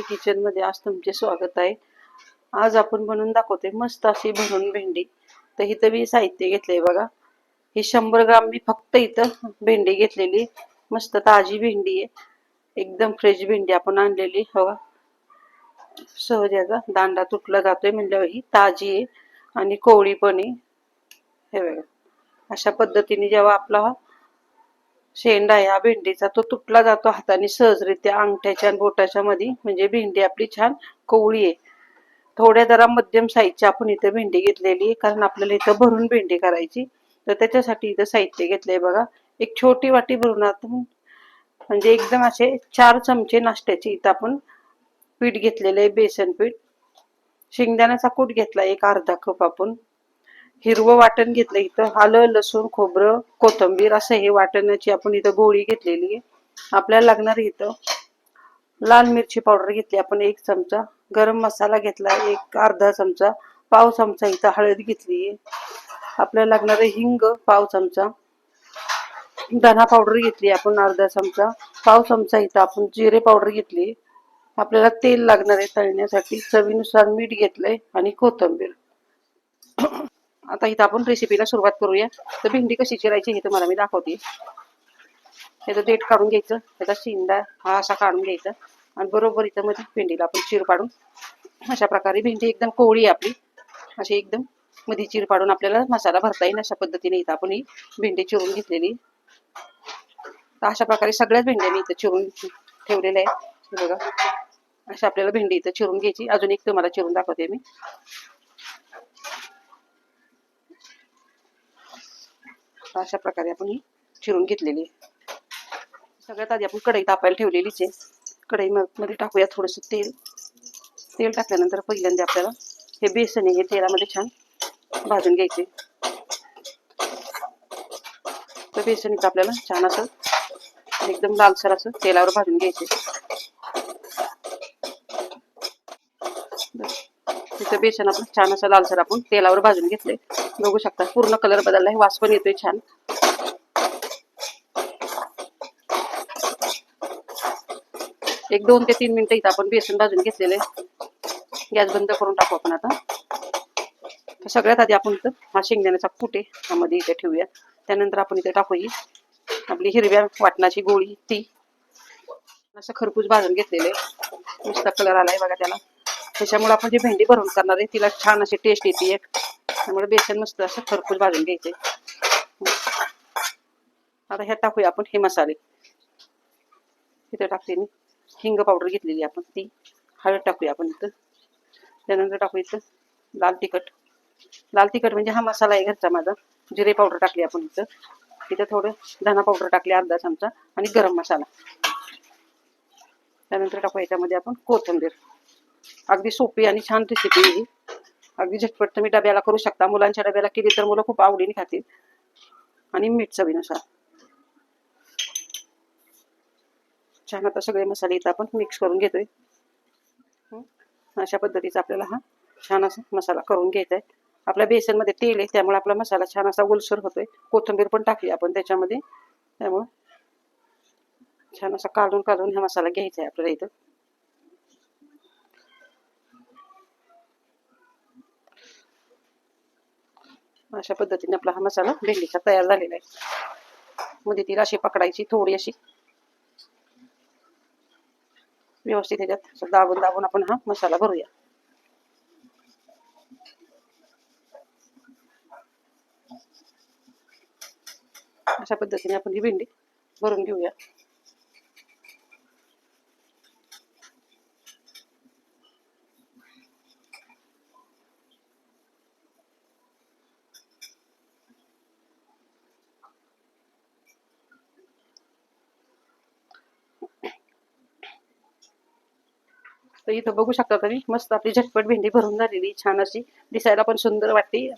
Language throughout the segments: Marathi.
किचनमध्ये आज तुमचे स्वागत आहे. आज आपण बनवून दाखवते मस्त अशी भरून भेंडी. तर इथं मी साहित्य घेतलंय बघा. ही शंभर ग्राम मी फक्त इथं भेंडी घेतलेली. मस्त ताजी भेंडी आहे. एकदम फ्रेश भेंडी आपण आणलेली. बघा. सहज याचा दांडा तुटला जातोय म्हणल्यावर ही ताजी आहे आणि कोवळी पण आहे. हे बघा. अशा पद्धतीने जेव्हा आपला हा शेंडा आहे भेंडीचा तो तुटला जातो हाताने सहजरित्या अंगठ्याच्या आणि बोटाच्या मध्ये म्हणजे भेंडी आपली छान कोवळी आहे. थोड्या जरा मध्यम साईजची आपण इथं भेंडी घेतलेली आहे. कारण आपल्याला इथं भरून भेंडी करायची. तर त्याच्यासाठी इथं साहित्य घेतलंय बघा. एक छोटी वाटी भरून आपण म्हणजे एकदम असे चार चमचे नाश्त्याचे इथं आपण पीठ घेतलेलं आहे. बेसन पीठ. शेंगदाण्याचा कूट घेतला एक अर्धा कप आपण. हिरवं वाटण घेतलं इथं. आलं लसूण खोबरं कोथंबीर असं हे वाटणाची आपण इथं गोळी घेतलेली आहे. आपल्याला लागणार इथं लाल मिरची पावडर घेतली. आपण एक चमचा गरम मसाला घेतला एक अर्धा चमचा पाव चमचा इथं हळद घेतली आहे. आपल्याला लागणार हिंग पाव चमचा. धना पावडर घेतली आपण अर्धा चमचा. पाव चमचा इथं आपण जिरे पावडर घेतली आपल्याला तेल लागणार आहे तळण्यासाठी. चवीनुसार मीठ घेतलंय आणि कोथंबीर. आता इथं आपण रेसिपीला सुरुवात करूया. तर भेंडी कशी चिरायची हे तुम्हाला मी दाखवते. त्याचं देठ काढून घ्यायचं. त्याचा शिंदा हा असा काढून घ्यायचा. आणि बरोबर इथं मध्ये भेंडीला आपण चिर पाडून अशा प्रकारे भेंडी एकदम कोवळी आहे आपली. अशी एकदम मध्ये चिर पाडून आपल्याला मसाला भरता येईल अशा पद्धतीने इथं आपण ही भेंडी चिरून घेतलेली. तर अशा प्रकारे सगळ्याच भेंड्या मी इथं चिरून ठेवलेल्या आहेत बघा. अशा आपल्याला भेंडी इथं चिरून घ्यायची. अजून एक तुम्हाला चिरून दाखवते मी. तर अशा प्रकारे आपण ही चिरून घेतलेली सगळ्यात आधी आपण कढई तापायला ठेवलेलीच आहे. कढई मध्ये टाकूया थोडस तेल. तेल टाकल्यानंतर पहिल्यांदा आपल्याला हे बेसन आहे हे तेलामध्ये छान भाजून घ्यायचे. तर बेसन इथं आपल्याला छान असं एकदम लालसर असं तेलावर भाजून घ्यायचे. तिथं बेसन आपण छान असं लालसर आपण तेलावर भाजून घेतले बघू शकता पूर्ण कलर बदललाय वास पण येतोय छान. एक दोन ते तीन मिनिटं इथं आपण बेसन भाजून घेतलेले गॅस बंद करून टाकू आपण आता. सगळ्यात आधी आपण इथं हा शेंगदाण्याचा फुटे ह्यामध्ये इथे ठेवूया. त्यानंतर आपण इथे टाकू ही आपली हिरव्या वाटणाची गोळी ती. असं खरपूस भाजून घेतलेले नुसता कलर आलाय बघा त्याला. त्याच्यामुळे आपण जी भेंडी भरून करणार आहे तिला छान अशी टेस्ट येते एक. त्यामुळे बेसन मस्त असं खरपूस भाजून घ्यायचे. आता ह्या टाकूया आपण हे मसाले. तिथं टाकते मी. हिंग पावडर घेतलेली आपण ती हळद टाकूया आपण इथं. त्यानंतर टाकू इथं लाल तिखट. लाल तिखट म्हणजे हा मसाला आहे घरचा माझा. जिरे पावडर टाकली आपण इथं. तिथं थोडं धना पावडर टाकली अर्धा चमचा आणि गरम मसाला. त्यानंतर टाकू याच्यामध्ये आपण कोथिंबीर. अगदी सोपी आणि छान रेसिपी ही. अगदी झटपट तुम्ही डब्याला करू शकता. मुलांच्या डब्याला केली तर मुलं खूप आवडीने खातील. आणि मीठ चवीनुसार छान आता सगळे मसाले इथं आपण मिक्स करून घेतोय. अशा पद्धतीचा आपल्याला हा छान असा मसाला करून घ्यायचा आहे आपल्या बेसनमध्ये तेल आहे त्यामुळे आपला मसाला छान असा गोलसर होतोय. कोथिंबीर पण टाकली आपण त्याच्यामध्ये. त्यामुळे छान असा काढून काढून हा मसाला घ्यायचा आहे आपल्याला इथं. अशा पद्धतीने आपला हा मसाला भेंडीचा तयार झालेला आहे. मध्ये तिला अशी पकडायची थोडी अशी. व्यवस्थित त्याच्यात असं दाबून दाबून आपण हा मसाला भरूया. अशा पद्धतीने आपण ही भेंडी भरून घेऊया. तर इथं बघू शकता तुम्ही. मस्त आपली झटपट भेंडी भरून झालेली छान अशी. दिसायला पण सुंदर वाटते.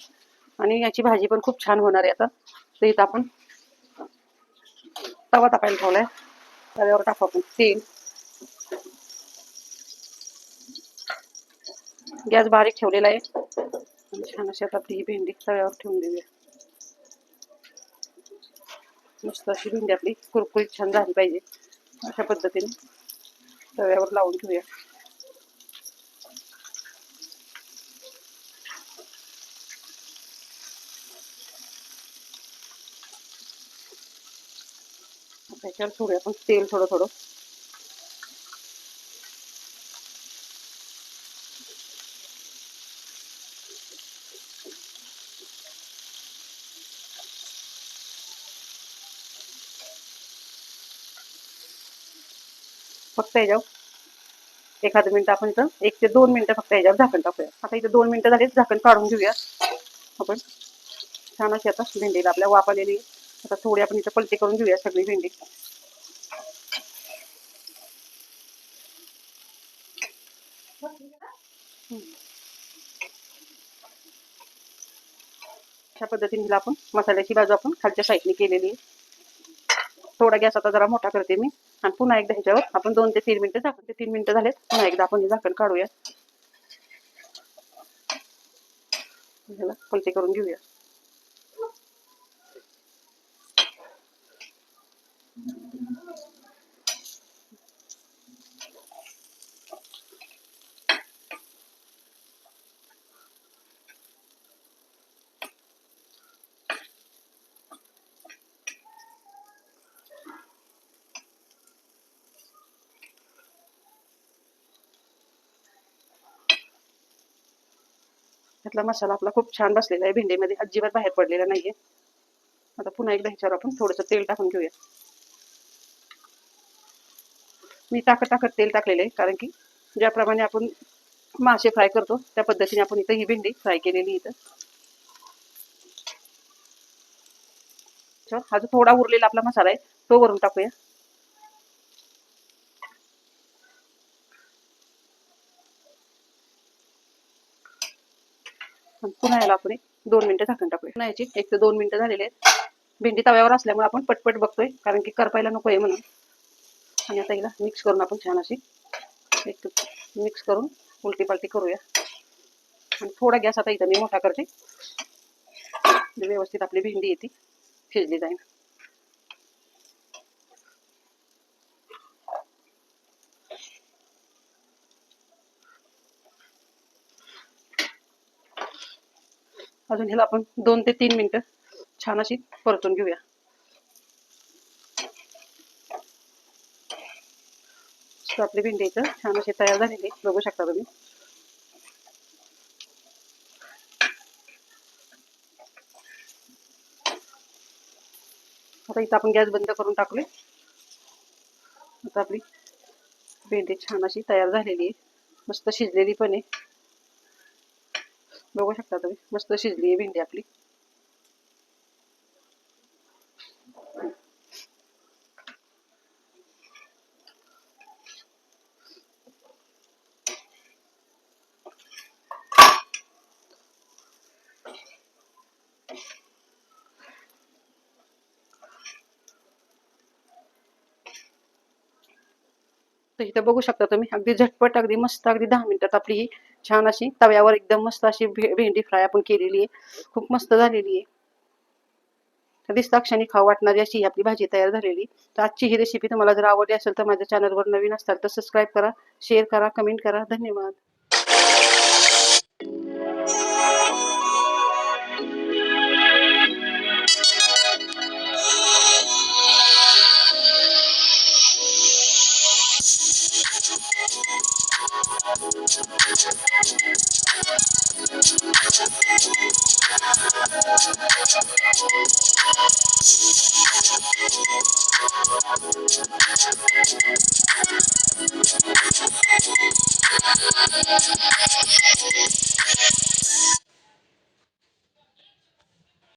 आणि याची भाजी पण खूप छान होणार आहे आता. तर इथं आपण तवा टाकायला ठेवलाय. तव्यावर टाकू आपण. तेल. गॅस बारीक ठेवलेला आहे. छान अशी आता आपली ही भेंडी तव्यावर ठेवून देऊया. मस्त अशी भेंडी आपली कुरकुरीत छान झाली पाहिजे. अशा पद्धतीने तव्यावर लावून ठेवूया. त्याच्यावर थोडं आपण तेल थोडं थोडं. फक्त याच्यावर. एखादं मिनिट आपण इथं एक ते दोन मिनिटं फक्त याच्यावर झाकण टाकूया. आता इथं दोन मिनिटं झाले झाकण काढून घेऊया आपण. छान अशी आता भेंडीला आपल्या वापरलेली आलेली आता थोडी आपण इथं पलटी करून घेऊया सगळी भेंडी. अशा पद्धतीने हिला आपण मसाल्याची बाजू आपण खालच्या साईडने केलेली आहे. थोडा गॅस आता जरा मोठा करते मी. आणि पुन्हा एकदा ह्याच्यावर आपण दोन ते तीन मिनिटं झाकण ते तीन मिनिटं झालेत. पुन्हा एकदा आपण हे झाकण काढूया. ह्याला पलटी करून घेऊया. त्यातला मसाला आपला खूप छान बसलेला आहे, भेंडीमध्ये अजिबात बाहेर पडलेला नाहीये. आता पुन्हा एकदा ह्याच्यावर आपण थोडंसं तेल टाकून घेऊया. मी टाकत टाकत तेल टाकलेलं आहे. कारण की ज्याप्रमाणे आपण मासे फ्राय करतो त्या पद्धतीने आपण इथं ही भेंडी फ्राय केलेली इथं. हा जो थोडा उरलेला आपला मसाला आहे तो वरून टाकूया. पुन्हा याला आपण दोन मिनिटं झाकण टाकूया. पुन्हा याची एक ते दोन मिनिटं झालेले आहेत. भेंडी तव्यावर असल्यामुळे आपण पटपट बघतोय कारण की करपायला नको आहे म्हणून. आणि आता हिला मिक्स करून आपण छान अशी एक मिक्स करून उलटी पालटी करूया. आणि थोडा गॅस आता इथं मी मोठा करते. म्हणजे व्यवस्थित आपली भेंडी येते शिजली जाईल. अजून ह्याला आपण दोन ते तीन मिनिटं छान अशी परतून घेऊया. तर आपली भेंडी इथं. छान अशी तयार झालेली आहे. बघू शकता तुम्ही. आता इथं आपण गॅस बंद करून टाकले आता आपली भेंडी छान अशी तयार झालेली आहे. मस्त शिजलेली पण आहे. बघू शकता तुम्ही. मस्त शिजली आहे भेंडी आपली. तर इथं बघू शकता तुम्ही अगदी झटपट अगदी मस्त अगदी दहा मिनिटात आपली ही छान अशी तव्यावर एकदम मस्त अशी भेंडी फ्राय आपण केलेली आहे. खूप मस्त झालेली आहे. तर दिसता क्षणी खाऊ वाटणारी अशी ही आपली भाजी तयार झालेली तर आजची ही रेसिपी तुम्हाला जर आवडली असेल तर माझ्या चॅनलवर नवीन असाल तर सबस्क्राईब करा शेअर करा कमेंट करा. धन्यवाद. I'm not going to do you.